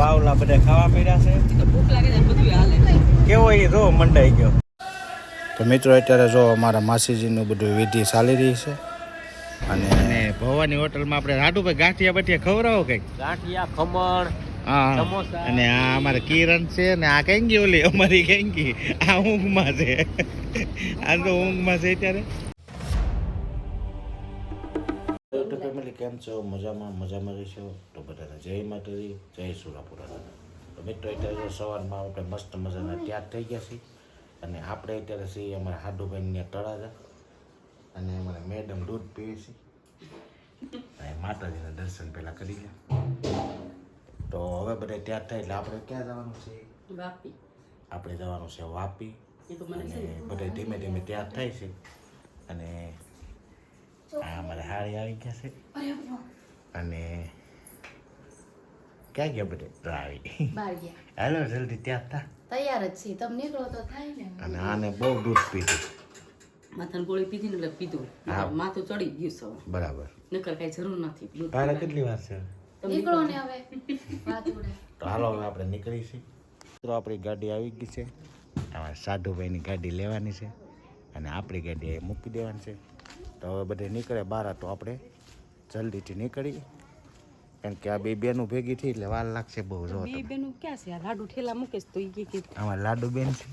બાવલા બધા ખાવા મળ્યા છે. તો ભૂખ લાગે છે બધું હાલે કેવો એ જો મંડાઈ ગયો? તો મિત્રો અત્યારે જો અમારા માસીજીનું બધું વિધિ ચાલી રહી છે. અને ભવાની હોટલમાં આપણે રાડુભાઈ ગાંઠિયા બઠિયા ખવડાવો કંઈક? ગાંઠિયા ખમણ હા. સમોસા. અને આ અમારે કિરણ છે ને આ કેંગી ઓલી અમારી કેંગી. આ ઊંઘમાં છે. આ તો ઊંઘમાં છે અત્યારે. તો ફેમિલી કેમ છો? મજામાં? મજામાં રહીશો? તો બધાને જય માતાજી જય સુરાપુરા તો મિત્રો અત્યારે સવારમાં આપણે મસ્ત મજાના તૈયાર થઈ ગયા છીએ. અને આપણે અત્યારે છીએ અમારા હાડુભાઈને તળાજા. અને અમારા મેડમ દૂધ પીવે છે. અને માતાજીના દર્શન પહેલાં કરી લે. તો હવે બધા તૈયાર થાય એટલે આપણે ક્યાં જવાનું છે? વાપી. આપણે જવાનું છે વાપી. અને બધા ધીમે ધીમે તૈયાર થાય છે. અને અમારે હારી આવી ગયા છે. અને ક્યાં ગયા બધે? તો આવી હાલો જલ્દી ત્યાં હતા તૈયાર જ છીએ તમે નીકળો તો થાય ને. અને આને બહુ દૂધ પીધું. માથાની ગોળી પીધી ને એટલે પીધું. હા. માથું ચડી ગયું સૌ બરાબર. નકર કઈ જરૂર નથી. તારે કેટલી વાર છે? નીકળો ને હવે. તો હાલો હવે આપણે નીકળીશું તો મિત્રો આપણી ગાડી આવી ગઈ છે. અમારે સાધુભાઈની ગાડી લેવાની છે. અને આપણી ગાડી મૂકી દેવાની છે. તો હવે બધે નીકળે બાર તો આપણે જલ્દીથી નીકળી. કારણ કે આ બે બેનું ભેગી થઈ એટલે વાર લાગશે બહુ જો બે બેનું ક્યાં છે? આ લાડુ ઠેલા મૂકે તો ઈ કે આમાં લાડુ બેન છે.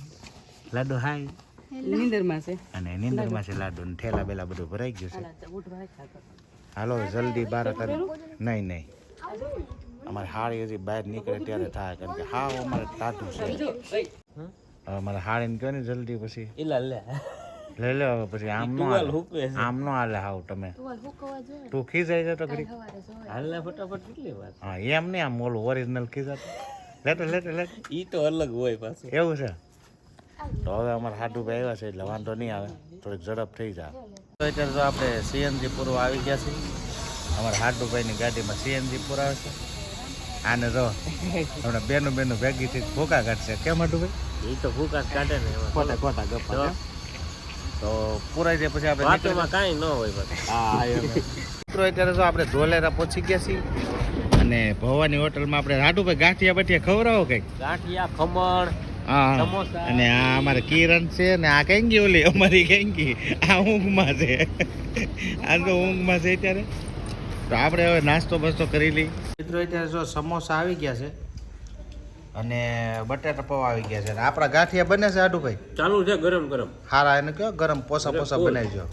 લાડુ હાય. નીંદરમાં છે. અને નીંદરમાં છે લાડુ ને ઠેલા બેલા બધું ભરાઈ ગયું છે. હાલા જલ્દી બાર તારી નહીં નહીં. અમારે હાડી હજી બહાર નીકળે ત્યારે થાય કારણ કે હાવ અમારે ટાટું છે. જો, એય, હવે મારે હાળીને કહો ને જલ્દી પછી. લઈ લે હવે પછી આમ નો હાલે. હુકવે આમ નો હાલે હાવ તમે. તું ખીજાઈ જતો ઘડી સવારે હાલ ને ફટાફટ કેટલી વાર? હા એમ નહીં આમ ઓલું ઓરિજિનલ ખીજાતો. લેતો લેટ લેટ ઈ તો અલગ હોય પાછું. એવું છે? તો હવે અમારે હાડુભાઈ આવ્યા છે એટલે વાંધો નહીં આવે. થોડીક ઝડપ થઈ જાય તો અત્યારે તો આપણે સીએનજી પૂરવા આવી ગયા છીએ. અમારા હાટુભાઈની ગાડીમાં સીએનજી આવે છે. આને જો હમણાં બેનું બેનું ભેગી થઈ ભૂકા કાઢશે. કેમ હાડુભાઈ એ તો ભૂકા કાઢે ને ખોટા ખોટા ગપ્પા તો? પૂરાઈ જાય પછી આપણે વાતોમાં કાંઈ ન હોય હા. મિત્રો અત્યારે તો આપણે ધોલેરા પહોંચી ગયા છીએ અને ભવાની હોટલમાં આપણે રાડુભાઈ ગાંઠિયા બટિયા ખવડાવો કંઈક? ગાંઠિયા ખમણ હા સમોસા. અને આ અમારે કિરણ છે ને આ કેંગી ઓલી અમારી કેંગી. આ ઊંઘમાં છે. આ તો ઊંઘમાં છે અત્યારે. તો આપણે હવે નાસ્તો બસ્તો કરી લઈ મિત્રો અત્યારે જો સમોસા આવી ગયા છે. અને બટાટા પૌવા આવી ગયા છે. અને આપણા ગાંઠિયા બને છે આડુભાઈ ચાલુ છે ગરમ ગરમ. હારા એને કયો ગરમ પોસા પોસા. બનાવીજો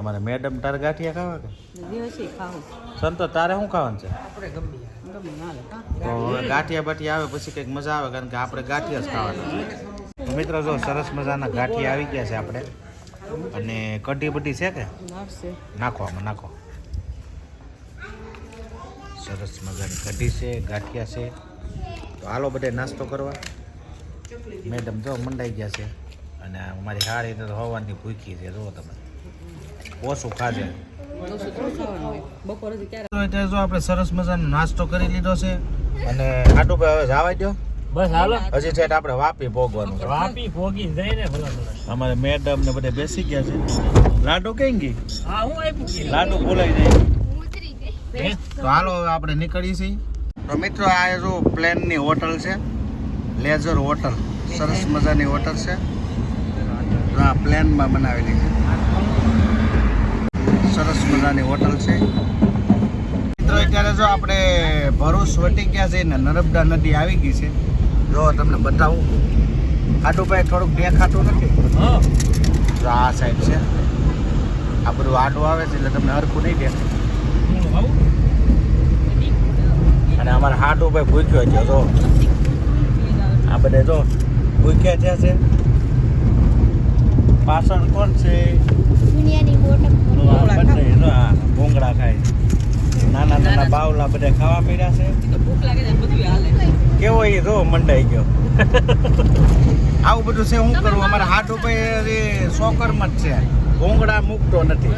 અમારે મેડમ તારે ગાંઠિયા ખાવા કે? સંતો તારે શું ખાવાનું છે? ગાંઠિયા બાઠિયા આવે પછી કંઈક મજા આવે કારણ કે આપણે ગાંઠિયા જ ખાવાના તો મિત્રો જો સરસ મજાના ગાંઠિયા આવી ગયા છે આપણે. અને કઢી બધી છે કે? નાખો આમાં નાખો. સરસ મજાની કઢી છે ગાંઠિયા છે. તો હાલો બધે નાસ્તો કરવા. મેડમ જો મંડાઈ ગયા છે. અને અમારી સારી તો હવાની ભૂખી છે જો તમે. ઓછું ખાજે. જો આપણે સરસ મજાનો નાસ્તો કરી લીધો છે. અને હાટુભાઈ હવે જવા દો બસ હાલો. હજી ઠેઠ આપણે વાપી ભોગવાનું છે. વાપી ભોગી જઈને અમારે મેડમ ને બધે બેસી ગયા છે. લાડુ કઈ ગઈ? હા હું લાડુ બોલાઈ જાય. તો હાલો હવે આપણે નીકળીએ છીએ. તો મિત્રો આ જો પ્લેનની હોટલ છે. Leisure hotel. સરસ મજાની હોટલ છે. તો આ પ્લેનમાં બનાવેલી છે. સરસ મજાની હોટલ છે. મિત્રો અત્યારે જો આપણે ભરૂચ વટી ગયા છે ને નર્મદા નદી આવી ગઈ છે. જો તમને બતાવું. ખાટુભાઈ થોડુંક દેખાતું નથી. આ સાઈડ છે. આ બધું આડું આવે છે એટલે તમને હરખું નહીં દેખાય. અને અમારે હાટ ઉપર ભૂખ્યો છે જો. આ બધે જો ભૂખ્યા થયા છે. પાછળ કોણ છે? દુનિયાની મોટા જો આ બંને જો આ ભૂંગળા ખાય નાના નાના બાવલા બધા ખાવા મળ્યા છે. તો ભૂખ લાગે છે બધું હાલે. કેવો એ જો મંડાઈ ગયો. આવું બધું છે હું કરું? અમારા હાટ ઉપર સોકરમાં જ છે. ભૂંગળા મૂકતો નથી.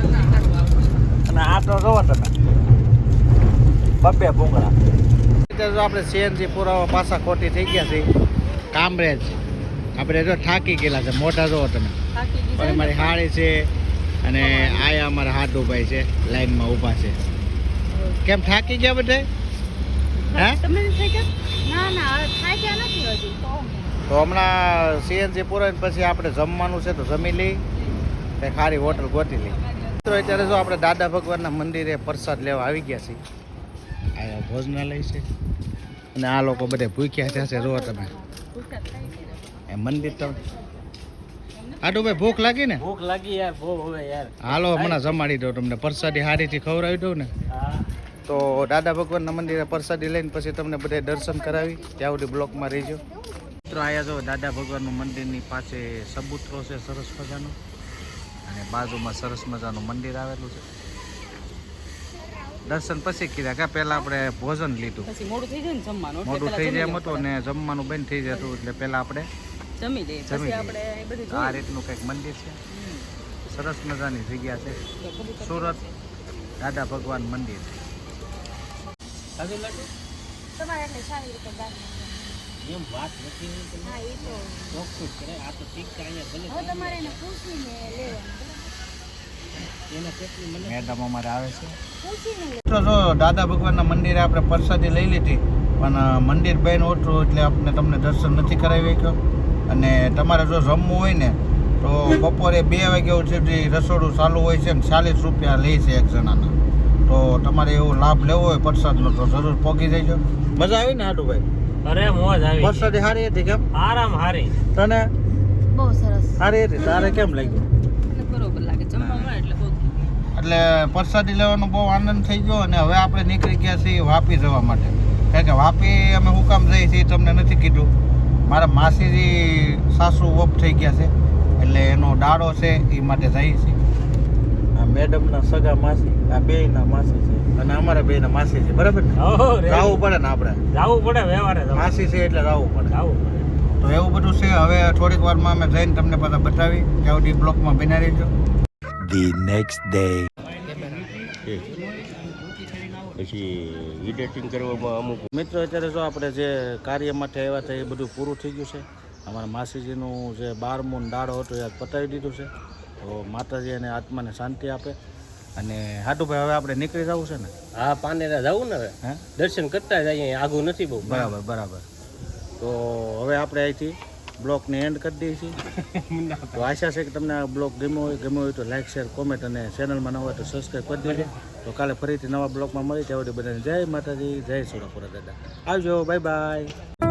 અને આ તો જોવો તમે. બબ્બે ભૂંગળા. અત્યારે જો આપણે સીએનજી પુરાવા પાછા ખોટી થઈ ગયા છે. કામરેજ. આપણે જો થાકી ગયેલા છે. મોઢા જોવો તમે. પણ મારી હાળી છે અને આયા અમારા હાડુભાઈ છે. લાઈનમાં ઊભા છે. કેમ થાકી ગયા બધા તો તો હમણાં સીએનજી પૂરાઈને પછી આપણે જમવાનું છે તો જમી લઈ ખારી હોટલ ગોતી લઈ મિત્રો અત્યારે જો આપણે દાદા ભગવાનના મંદિરે પ્રસાદ લેવા આવી ગયા છીએ. અહીંયા ભોજનાલય છે. અને આ લોકો બધે ભૂખ્યા છે જુઓ તમે. એ મંદિર તો આડું ભાઈ ભૂખ લાગી ને? ભૂખ લાગી યાર બહુ હવે યાર. હાલો હમણાં જમાડી દો તમને. પ્રસાદી હારીથી ખવડાવી દઉં ને. તો દાદા ભગવાનના મંદિરે પ્રસાદી લઈને પછી તમને બધે દર્શન કરાવી. ત્યાં સુધી બ્લોકમાં રહીજો. મિત્રો આયા જો દાદા ભગવાનનું મંદિરની પાસે સબૂતરો છે સરસ મજાનું. અને બાજુમાં સરસ મજાનું મંદિર આવેલું છે. દર્શન પછી કીધા કે પહેલાં આપણે ભોજન લીધું. પછી મોડું થઈ જાય ને જમવાનું. એટલે મોટું થઈ જાય એમ હતું ને જમવાનું બંધ થઈ જતું એટલે પહેલાં આપણે. જમી લઈએ. જમી પછી આપણે બધું આ રીતનું કંઈક મંદિર છે. સરસ મજાની જગ્યા છે. સુરત દાદા ભગવાન મંદિર. તમારે રીતે વાત નથી હા તો. ચોખ્ખું જ કરે. આ તો ટીકા અહીંયા ભલે તમારે એને પૂછીને લેવાનું. મેડમ અમારે આવે છે. જો દાદા ભગવાનના મંદિરે આપણે પ્રસાદી લઈ લીધી પણ મંદિર બેન ઓછું એટલે આપણે તમને દર્શન નથી કરાવી શક્યો. અને તમારે જો જમવું હોય ને તો બપોરે બે વાગ્યા સુધી રસોડું ચાલુ હોય છે ને ચાલીસ રૂપિયા લે છે એક જણાના. તો તમારે એવો લાભ લેવો હોય પ્રસાદનો તો જરૂર પહોંચી જજો. મજા આવી ને હાટુભાઈ અરે મોજ આવી. પ્રસાદી સારી હતી કેમ? આરામ હારી તને? બહુ સરસ. સારી હતી. તારે કેમ લાગ્યું મને બરોબર લાગે જમવા મળે એટલે બહુ એટલે પ્રસાદી લેવાનો બહુ આનંદ થઈ ગયો અને હવે આપણે નીકળી ગયા છીએ વાપી જવા માટે. કારણ કે વાપી અમે હું કામ જઈએ છીએ તમને નથી કીધું. મારા માસીજી સાસુ ઓફ થઈ ગયા છે. એટલે એનો ડાળો છે એ માટે જઈએ છીએ. આ મેડમના સગા માસી આ બેયના માસી છે. અને અમારા બેયના માસી છે. બરાબર ને? હો પડે ને આપણે? રાવું પડે વ્યવહારે માસી છે એટલે રાવું પડે. રાવું પડે. તો એવું બધું છે. હવે થોડીક વારમાં અમે જઈને તમને બધા બતાવી. ત્યાં સુધી બ્લોકમાં બનાવી રહેજો the next day. પછી એડિટિંગ કરવામાં અમુક મિત્રો અત્યારે જો આપણે જે કાર્ય માટે આવ્યા હતા એ બધું પૂરું થઈ ગયું છે. અમારા માસીજીનું જે બારમું દાડો હતો એ પતાવી દીધું છે. તો માતાજી એને આત્માને શાંતિ આપે. અને હાટુભાઈ હવે આપણે નીકળી જવું છે ને? હા પાનેરા જવું ને હવે? હે? દર્શન કરતા જઈએ અહીંયા આગું નથી બહુ. બરાબર બરાબર. તો હવે આપણે અહીંથી બ્લોગને એન્ડ કરી દઈએ છીએ આશા છે કે તમને આ બ્લોગ ગમ્યો હોય ગમ્યો હોય તો લાઈક શેર કોમેન્ટ અને ચેનલમાં નવા હોય તો સબસ્ક્રાઈબ કરી દેજો. તો કાલે ફરીથી નવા બ્લોગમાં મળી ત્યાં બધાને જય માતાજી, જય સોડાપુરા દાદા. આવજો બાય બાય